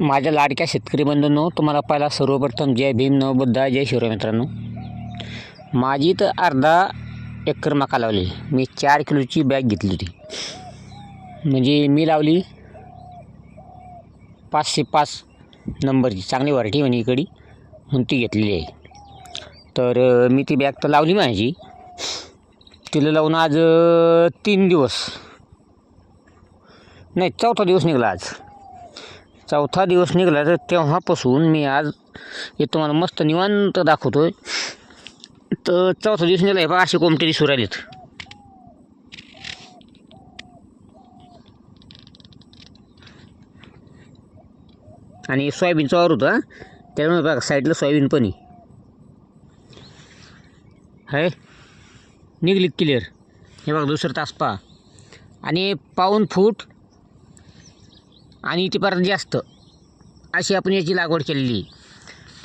माझ्या लाडक्या शेतकरी बंधूंनो तुम्हाला पहिला सर्वप्रथम जय भीम नवबुद्धा जय शिवराय मित्रांनो. माझी तर अर्धा एकर मका लावली. मी चार किलोची बॅग घेतली होती. म्हणजे मी लावली पाचशे पाच नंबरची. चांगली व्हरायटी म्हणजे इकडे. म्हणून ती घेतलेली आहे. तर मी ती बॅग तर लावली माझी. तिला लावून आज तीन दिवस. नाही चौथा दिवस निघाला आज. चौथा दिवस निघाला तर तेव्हापासून मी आज हे तुम्हाला मस्त निवांत दाखवतो आहे तर चौथा दिवस निघाला हे बघा असे कोमटे दिसू राहिलेत. आणि सोयाबीनचा वावर होता त्यामुळे बघा साईडला सोयाबीन पण आहे. आहे निघली क्लिअर हे बघा दुसरं तास पहा. आणि पाऊन फूट आणि इथे परत जास्त. अशी आपण याची लागवड केलेली आहे.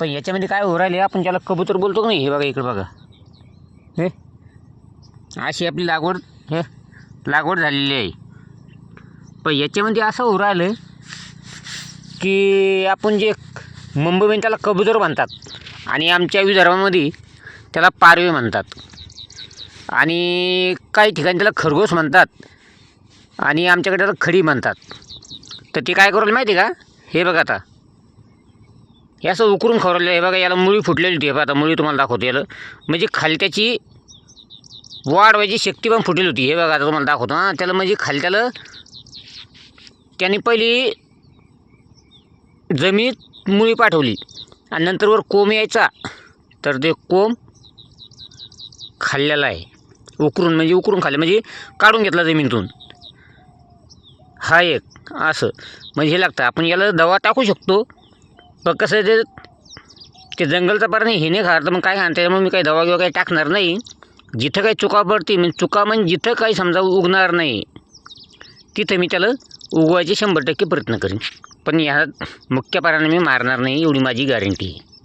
पण याच्यामध्ये काय होऊ राहिले आपण ज्याला कबूतर बोलतो का नाही हे बघा इकडे बघा. हे? अशी आपली लागवड हे लागवड झालेली आहे. पण याच्यामध्ये असं होऊ राहिलं की आपण जे मुंबईमध्ये त्याला कबूतर म्हणतात आणि आमच्या विदर्भामध्ये त्याला पारवे म्हणतात. आणि काही ठिकाणी त्याला खरगोश म्हणतात आणि आमच्याकडे त्याला खडी म्हणतात. तर ती काय करू माहिती आहे का? हे बघा आता. हे असं उकरून खवरलेलं आहे. बघा याला मुळी फुटलेली होती हे बघा आता मुळी तुम्हाला दाखवतो याला. म्हणजे खालत्याची वाढ व्हायची शक्ती पण फुटलेली होती. हे बघा आता तुम्हाला दाखवतो हां. त्याला म्हणजे खालत्याला त्याने पहिली जमिनीत मुळी पाठवली. आणि नंतरवर कोंब यायचा. तर ते कोंब खाल्लेला आहे. उकरून म्हणजे उकरून खाल्ले. म्हणजे काढून घेतला जमिनीतून. हा एक असं. म्हणजे हे लागतं आपण याला दवा टाकू शकतो पण कसं आहे ते ते जंगलचा पार नाही हे नाही खाणार तर मग काय खाणार? त्याच्यामुळे मी काही दवा किंवा काही टाकणार नाही. जिथं काही चुका पडते म्हणजे चुका म्हणजे जिथं काही समजा उगणार नाही तिथं मी त्याला उगवायचे शंभर टक्के प्रयत्न करीन. पण ह्या मुख्य पाराने मी मारणार नाही एवढी माझी गॅरंटी आहे.